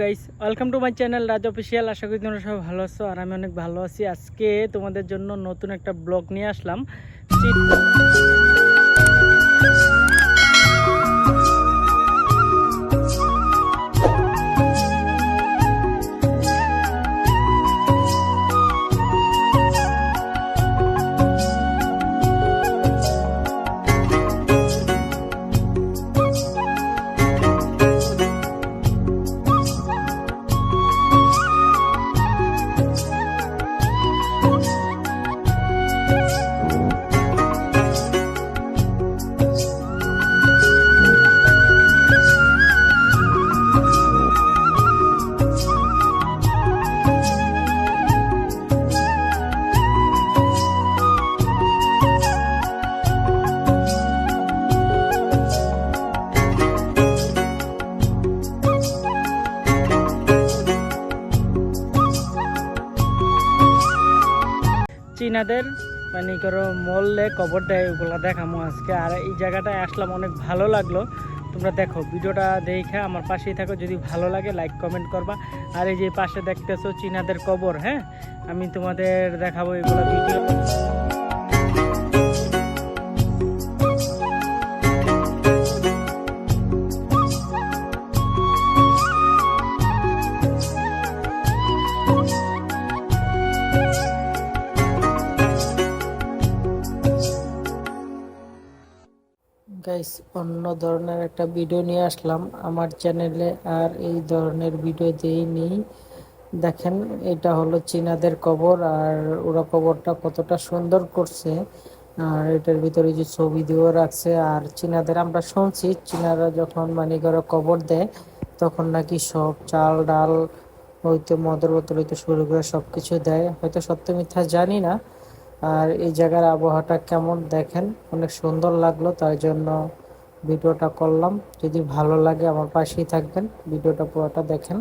Guys welcome to my channel Raj official আশা করি তোমরা সবাই ভালো আছো আর আমি অনেক ভালো আছি। আজকে তোমাদের জন্য নতুন একটা ব্লগ নিয়ে আসলাম। চীনাদের মানে করো মললে কবর দেয়, ওগুলো দেখামো আজকে। আর এই জায়গাটায় আসলাম, অনেক ভালো লাগল। তোমরা দেখো, ভিডিওটা দেখে আমার পাশেই থাকো। যদি ভালো লাগে লাইক কমেন্ট করবা। আর এই যে পাশে দেখতেছো চীনাদের কবর হ্যাঁ? আমি তোমাদের দেখাবো এগুলো ভিডিও। গাইস অন্য ধরনের একটা ভিডিও নিয়ে আসলাম। আমার চ্যানেলে আর এই ধরনের ভিডিও দেইনি দেখেন, এটা হলো চীনাদের কবর আর ওরা কবরটা কতটা সুন্দর করছে। আর এটার ভিতরে যে ছবি দিয়েও রাখছে। আর চীনাদের আমরা শুনছি, চীনারা যখন মানে করে কবর দেয়, তখন নাকি সব চাল, ডাল হইতে মদর বোতল হইতে শুরু করে সব কিছু দেয়। হয়তো সত্য মিথ্যা জানি না। আর এই জায়গার আবহাওয়াটা কেমন দেখেন অনেক সুন্দর লাগল তার জন্য ভিডিওটা করলাম যদি ভালো লাগে আমার পাশেই থাকবেন, ভিডিওটা পুরোটা দেখেন